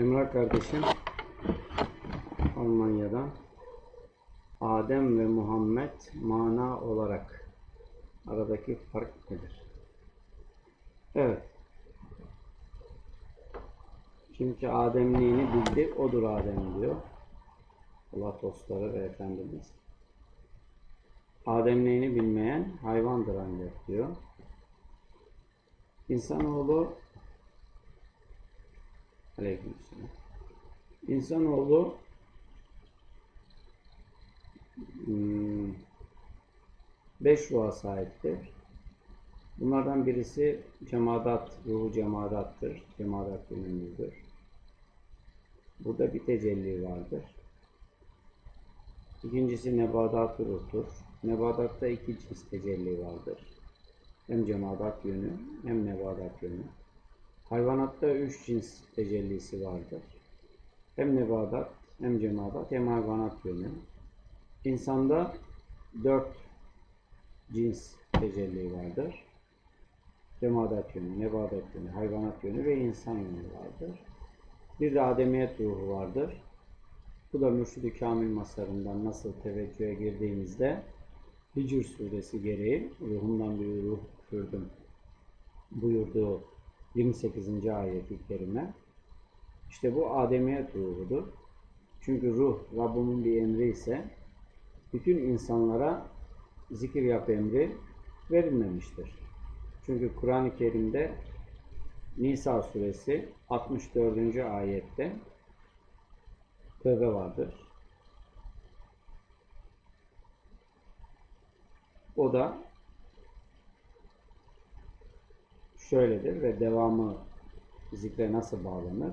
Emrah kardeşim Almanya'dan Adem ve Muhammed mana olarak aradaki fark nedir? Evet. Çünkü Ademliğini bildi, odur Adem diyor. Allah dostları ve Efendimiz. Ademliğini bilmeyen hayvandır ancak diyor. İnsanoğlu Aleykümselam. İnsanoğlu hmm, beş ruha sahiptir. Bunlardan birisi cemaat, ruhu cemadattır. Cemaat günümüzdür. Burada bir tecelli vardır. İkincisi nebadat ruhtur. Nebadatta iki cins tecelli vardır. Hem cemaat yönü hem nebadat yönü. Hayvanatta üç cins tecellisi vardır. Hem nebadat, hem cemaat, hem hayvanat yönü. İnsanda dört cins tecelli vardır. Cemaat yönü, nebadat yönü, hayvanat yönü ve insan yönü vardır. Bir de ademiyet ruhu vardır. Bu da Mürşid-i Kamil masarından nasıl teveccühe girdiğimizde Hicr suresi gereği ruhumdan bir ruh üfürdüm buyurduğu 28. ayet-i kerime. İşte bu ademiyet ruhudur. Çünkü ruh Rabbimin bir emri ise bütün insanlara zikir yap emri verilmemiştir. Çünkü Kur'an-ı Kerim'de Nisa suresi 64. ayette tövbe vardır. O da şöyledir ve devamı zikre nasıl bağlanır?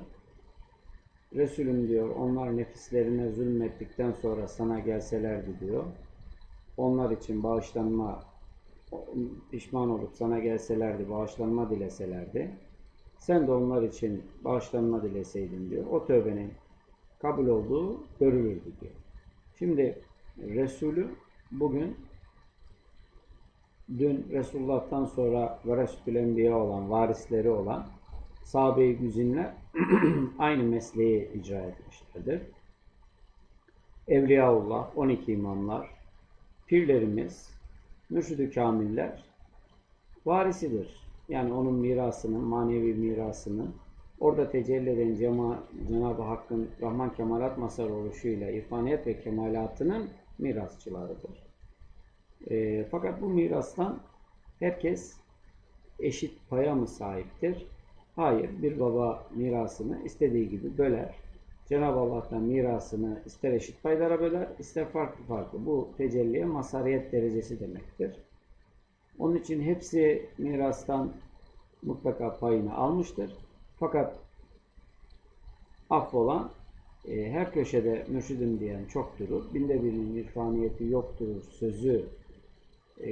Resulüm diyor onlar nefislerine zulmettikten sonra sana gelselerdi diyor. Onlar için bağışlanma pişman olup sana gelselerdi, bağışlanma dileselerdi. Sen de onlar için bağışlanma dileseydin diyor. O tövbenin kabul olduğu görülürdü diyor. Şimdi Resulü bugün dün Resulullah'tan sonra Veresül Enbiya olan, varisleri olan sahabe-i güzinler aynı mesleği icra etmişlerdir. Evliyaullah, 12 imamlar, pirlerimiz, mürşid-i kamiller varisidir. Yani onun mirasının, manevi mirasının orada tecelli eden Cema, Cenab-ı Hakk'ın Rahman Kemalat Masar oluşuyla irfaniyet ve kemalatının mirasçılarıdır. E, fakat bu mirastan herkes eşit paya mı sahiptir? Hayır, bir baba mirasını istediği gibi böler. Cenab-ı Allah'tan mirasını ister eşit paylara böler, ister farklı farklı. Bu tecelliye masariyet derecesi demektir. Onun için hepsi mirastan mutlaka payını almıştır. Fakat affolan e, her köşede mürşidim diyen çok durur. Binde birinin irfaniyeti yoktur sözü e,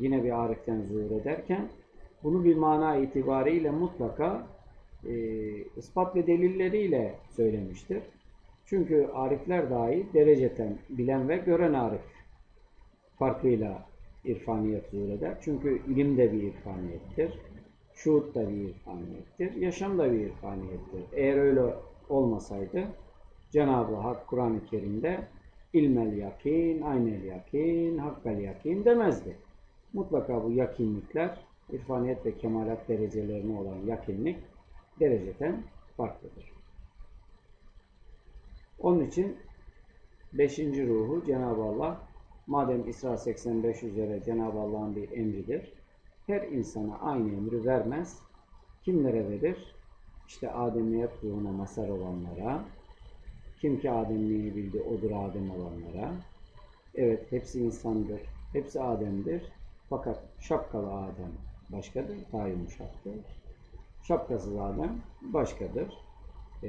yine bir ariften zuhur ederken bunu bir mana itibariyle mutlaka e, ispat ve delilleriyle söylemiştir. Çünkü arifler dahi dereceten bilen ve gören arif farkıyla irfaniyet zuhur eder. Çünkü ilim de bir irfaniyettir. Şuhut da bir irfaniyettir. Yaşam da bir irfaniyettir. Eğer öyle olmasaydı Cenab-ı Hak Kur'an-ı Kerim'de ilmel yakin, aynel yakin, hakkal yakin demezdi. Mutlaka bu yakinlikler irfaniyet ve kemalat derecelerine olan yakinlik dereceten farklıdır. Onun için beşinci ruhu Cenab-ı Allah madem İsra 85 üzere Cenab-ı Allah'ın bir emridir. Her insana aynı emri vermez. Kimlere verir? İşte Ademiyet ruhuna masar olanlara, kim ki Ademliğini bildi odur Adem olanlara. Evet hepsi insandır, hepsi Adem'dir. Fakat şapkalı Adem başkadır, daha yumuşaktır. Şapkasız Adem başkadır. Ee,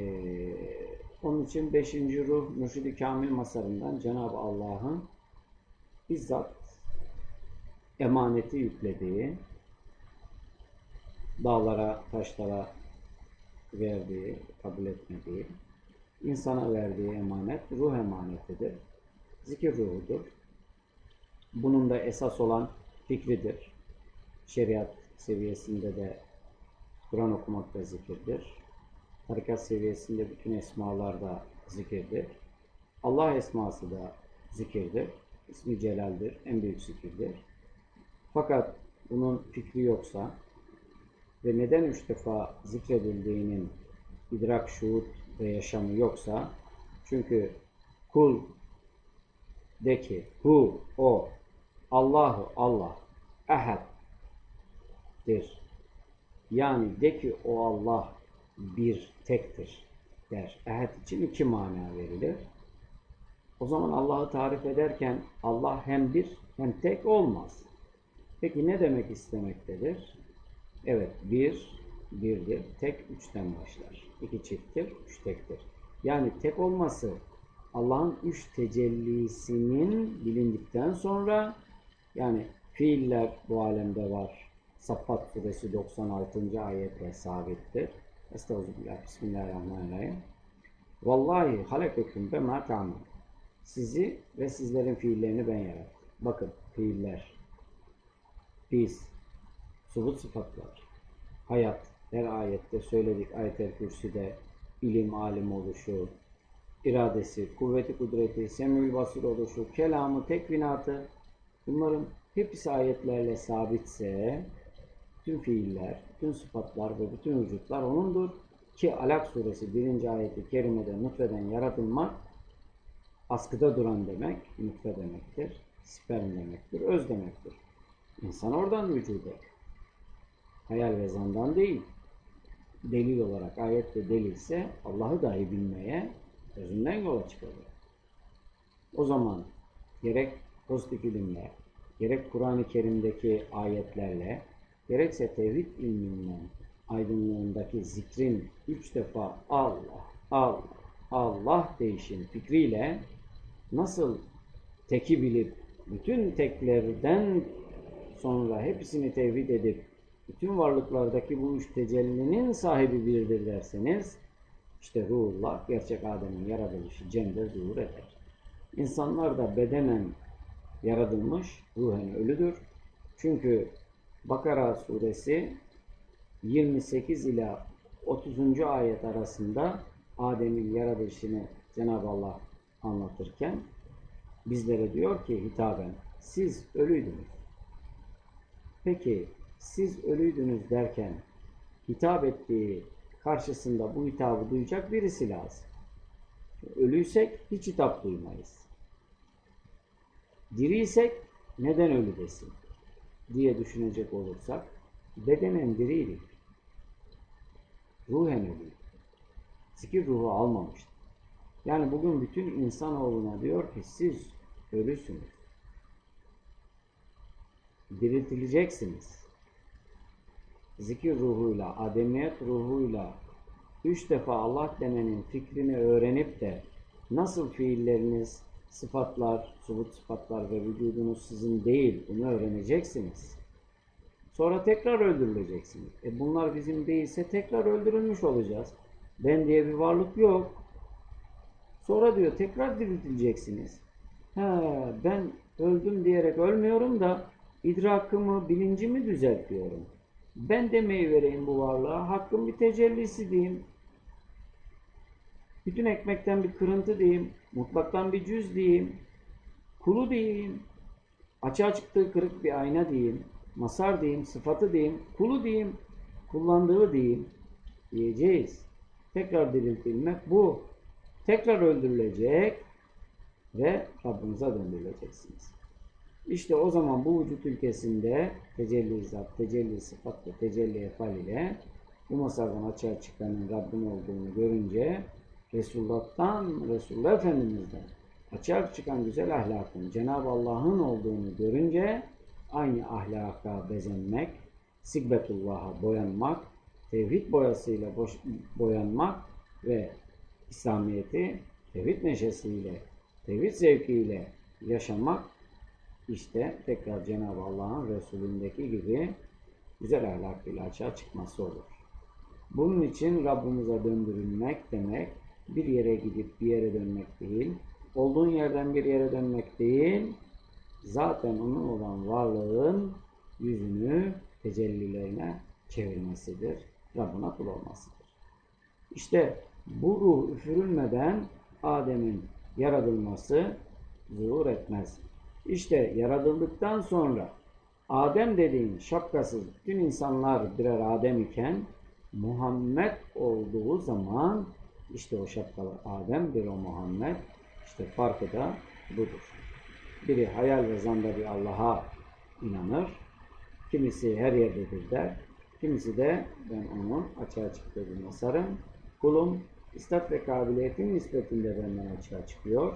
onun için 5. ruh Mürşid-i Kamil Masarından Cenab-ı Allah'ın bizzat emaneti yüklediği, dağlara, taşlara verdiği, kabul etmediği, insana verdiği emanet ruh emanetidir. Zikir ruhudur. Bunun da esas olan fikridir. Şeriat seviyesinde de Kur'an okumak da zikirdir. tarikat seviyesinde bütün esmalar da zikirdir. Allah esması da zikirdir. İsmi Celal'dir. En büyük zikirdir. Fakat bunun fikri yoksa ve neden üç defa zikredildiğinin idrak, şuur ve yaşamı yoksa çünkü kul de ki hu, o, Allahu, Allah, ehaddir. Yani de ki o Allah bir tektir der. Ehad için iki mana verilir. O zaman Allah'ı tarif ederken Allah hem bir hem tek olmaz. Peki ne demek istemektedir? Evet, bir, birdir. Tek üçten başlar. İki çifttir, üç tektir. Yani tek olması Allah'ın üç tecellisinin bilindikten sonra yani fiiller bu alemde var. Saffat suresi 96. ayetle sabittir. Estağfirullah, Bismillahirrahmanirrahim. Vallahi halekeküm be ma ta'mun. Sizi ve sizlerin fiillerini ben yarattım. Bakın fiiller, biz, subut sıfatlar, hayat, her ayette söyledik ayet-el kürsüde, ilim, alim oluşu, iradesi, kuvveti, kudreti, semül basır oluşu, kelamı, tekvinatı, bunların hepsi ayetlerle sabitse, tüm fiiller, bütün sıfatlar ve bütün vücutlar O'nundur. Ki Alak suresi 1. ayeti kerimede nutfeden yaratılmak, askıda duran demek, nutfe demektir, sperm demektir, öz demektir. İnsan oradan vücuda. Hayal ve zandan değil. Delil olarak ayet ve delilse Allah'ı dahi bilmeye özünden yola çıkarır. O zaman gerek pozitif ilimle, gerek Kur'an-ı Kerim'deki ayetlerle, gerekse tevhid ilminden aydınlığındaki zikrin üç defa Allah, Allah, Allah değişim fikriyle nasıl teki bilip bütün teklerden sonra hepsini tevhid edip bütün varlıklardaki bu üç tecellinin sahibi birdir derseniz işte ruhullah gerçek Adem'in yaratılışı cemde zuhur eder. İnsanlar da bedenen yaratılmış, ruhen ölüdür. Çünkü Bakara suresi 28 ila 30. ayet arasında Adem'in yaratılışını Cenab-ı Allah anlatırken bizlere diyor ki hitaben siz ölüydünüz. Peki siz ölüydünüz derken hitap ettiği karşısında bu hitabı duyacak birisi lazım. Ölüysek hiç hitap duymayız. Diriysek neden ölü desin diye düşünecek olursak bedenen diriydik. Ruhen ölüydük. Zikir ruhu almamıştı. Yani bugün bütün insanoğluna diyor ki siz ölüsünüz. Diriltileceksiniz. Zikir ruhuyla, ademiyet ruhuyla üç defa Allah demenin fikrini öğrenip de nasıl fiilleriniz, sıfatlar, subut sıfatlar ve vücudunuz sizin değil bunu öğreneceksiniz. Sonra tekrar öldürüleceksiniz. E bunlar bizim değilse tekrar öldürülmüş olacağız. Ben diye bir varlık yok. Sonra diyor tekrar diriltileceksiniz. He, ben öldüm diyerek ölmüyorum da idrakımı, bilincimi düzeltiyorum. Ben demeyi vereyim bu varlığa. Hakkın bir tecellisi diyeyim. Bütün ekmekten bir kırıntı diyeyim. Mutlaktan bir cüz diyeyim. Kulu diyeyim. Açığa çıktığı kırık bir ayna diyeyim. Masar diyeyim. Sıfatı diyeyim. Kulu diyeyim. Kullandığı diyeyim. Diyeceğiz. Tekrar diriltilmek bu. Tekrar öldürülecek ve Rabbimize döndürüleceksiniz. İşte o zaman bu vücut ülkesinde tecelli zat, tecelli sıfat ve tecelli efal ile bu masardan açığa çıkanın Rabbin olduğunu görünce Resulullah'tan, Resulullah Efendimiz'den açığa çıkan güzel ahlakın Cenab-ı Allah'ın olduğunu görünce aynı ahlaka bezenmek, Sikbetullah'a boyanmak, tevhid boyasıyla boş, boyanmak ve İslamiyet'i tevhid neşesiyle, tevhid zevkiyle yaşamak işte tekrar Cenab-ı Allah'ın Resulündeki gibi güzel ahlakıyla açığa çıkması olur. Bunun için Rabbimize döndürülmek demek bir yere gidip bir yere dönmek değil, olduğun yerden bir yere dönmek değil, zaten onun olan varlığın yüzünü tecellilerine çevirmesidir. Rabbına kul olmasıdır. İşte bu ruh üfürülmeden Adem'in yaratılması zuhur etmez. İşte yaratıldıktan sonra Adem dediğin şapkasız bütün insanlar birer Adem iken Muhammed olduğu zaman işte o şapkalı Adem bir o Muhammed işte farkı da budur. Biri hayal ve zanda bir Allah'a inanır. Kimisi her yerdedir der. Kimisi de ben onun açığa çıktığına sarım. Kulum istat ve kabiliyetin nispetinde benden açığa çıkıyor.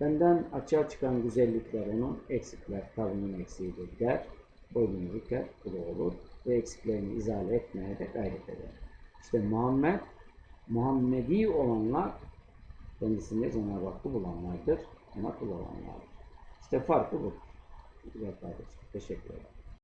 Benden açığa çıkan güzellikler onun eksikler, tavrının eksiğidir der. Boynunu büker, kulu olur ve eksiklerini izale etmeye de gayret eder. İşte Muhammed, Muhammedi olanlar kendisinde Cenab-ı Hakk'ı bulanlardır. Ona kul olanlardır. İşte farkı bu. Güzel kardeşim. Teşekkür ederim.